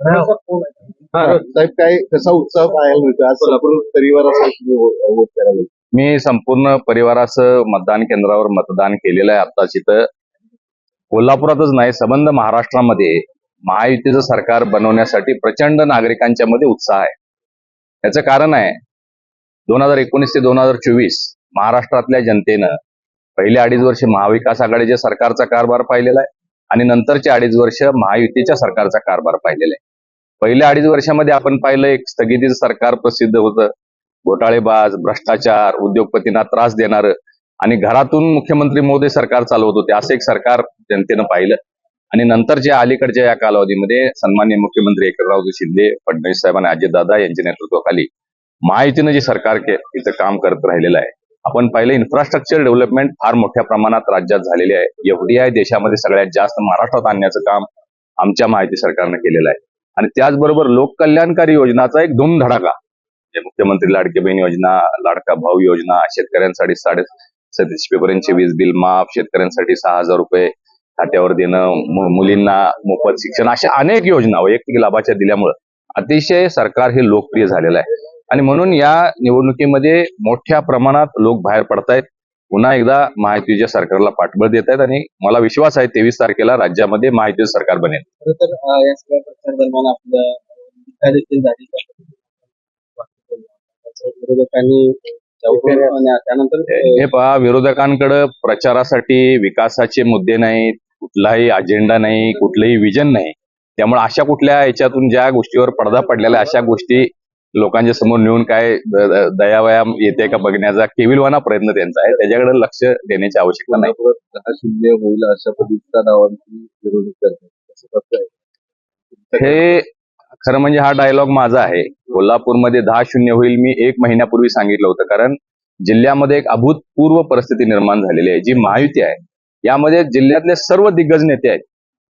साहेब काय कसा उत्साह पाहायला मिळतो आज संपूर्ण परिवारासह तुम्ही वोट वोट करायला मी संपूर्ण परिवारासह मतदान केंद्रावर मतदान केलेलं आहे आत्ताच इथं. कोल्हापुरातच नाही संबंध महाराष्ट्रामध्ये महायुतीचं सरकार बनवण्यासाठी प्रचंड नागरिकांच्या मध्ये उत्साह आहे. याचं कारण आहे दोन हजार एकोणीस ते दोन हजार चोवीस महाराष्ट्रातल्या जनतेनं पहिले अडीच वर्ष महाविकास आघाडीच्या सरकारचा कारभार पाहिलेला आहे आणि नंतरचे अडीच वर्ष महायुतीच्या सरकारचा कारभार पाहिलेला आहे. पहिल्या अडीच वर्षामध्ये आपण पाहिलं एक स्थगितीचं सरकार प्रसिद्ध होतं. घोटाळेबाज भ्रष्टाचार उद्योगपतींना त्रास देणार आणि घरातून मुख्यमंत्री मोदी सरकार चालवत होते असं एक सरकार जनतेनं पाहिलं. आणि नंतरच्या अलीकडच्या या कालावधीमध्ये सन्मान्य मुख्यमंत्री एकनाथरावजी शिंदे फडणवीस साहेब आणि अजितदादा यांच्या नेतृत्वाखाली महायुतीनं जे सरकार के इथं काम करत राहिलेलं आहे. आपण पाहिलं इन्फ्रास्ट्रक्चर डेव्हलपमेंट फार मोठ्या प्रमाणात राज्यात झालेली आहे. एफडीआय देशामध्ये सगळ्यात जास्त महाराष्ट्रात आणण्याचं काम आमच्या माहिती सरकारनं केलेलं आहे. आणि त्याचबरोबर लोककल्याणकारी योजनाचा एक धूमधडाका. म्हणजे मुख्यमंत्री लाडकी बहीण योजना लाडका भाऊ योजना शेतकऱ्यांसाठी साडे सतीसशे पर्यंतचे वीज बिल माफ शेतकऱ्यांसाठी सहा हजार रुपये खात्यावर देणं मुलींना मोफत शिक्षण अशा अनेक योजना वैयक्तिक लाभाच्या दिल्यामुळं अतिशय सरकार हे लोकप्रिय झालेलं आहे. आणि म्हणून या निवडणुकीमध्ये मोठ्या प्रमाणात लोक बाहेर पडतायत. पुन्हा एकदा महायुतीच्या सरकारला पाठबळ देत आहेत आणि मला विश्वास आहे तेवीस तारखेला राज्यामध्ये महायुतीचं सरकार बनेल. हे पहा विरोधकांकडे प्रचारासाठी विकासाचे मुद्दे नाहीत कुठलाही अजेंडा नाही कुठलंही विजन नाही. त्यामुळे अशा कुठल्या याच्यातून ज्या गोष्टीवर पडदा पडलेल्या अशा गोष्टी लोकांच्या समोर नेऊन काय दयावयाम येते का बघण्याचा केविलवाना प्रयत्न त्यांचा आहे. त्याच्याकडे लक्ष देण्याची आवश्यकता नाही. शून्य होईल अशा पद्धतीचा हे खरं म्हणजे हा डायलॉग माझा आहे. कोल्हापूरमध्ये दहा शून्य होईल मी एक महिन्यापूर्वी सांगितलं होतं. कारण जिल्ह्यामध्ये एक अभूतपूर्व परिस्थिती निर्माण झालेली आहे जी महायुती आहे. यामध्ये जिल्ह्यातले सर्व दिग्गज नेते आहेत.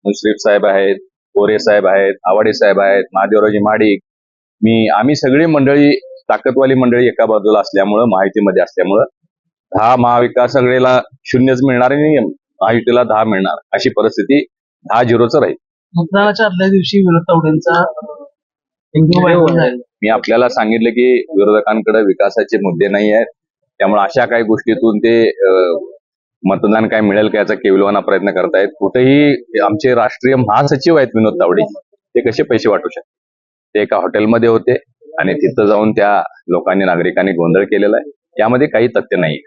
मुश्रीफ साहेब आहेत कोरे साहेब आहेत आवाडे साहेब आहेत महादेवरावजी महाडिक मी आम्ही सगळी मंडळी ताकदवाली मंडळी एका बाजूला असल्यामुळं महायुतीमध्ये असल्यामुळं दहा महाविकास आघाडीला शून्यच मिळणार आणि महायुतीला दहा मिळणार अशी परिस्थिती दहा झिरोचं राहील. मतदानाच्या आदल्या दिवशी विरोध तावडेंचा झाला. मी आपल्याला सांगितलं की विरोधकांकडे विकासाचे मुद्दे नाही आहेत त्यामुळे अशा काही गोष्टीतून ते मतदान काय मिळेल का याचा केविलवाना प्रयत्न करतायत. कुठेही आमचे राष्ट्रीय महासचिव आहेत विनोद तावडे ते कसे पैसे वाटू शकतात? ते एका हॉटेलमध्ये होते आणि तिथं जाऊन त्या लोकांनी नागरिकांनी गोंधळ केलेला आहे. यामध्ये काही तथ्य नाही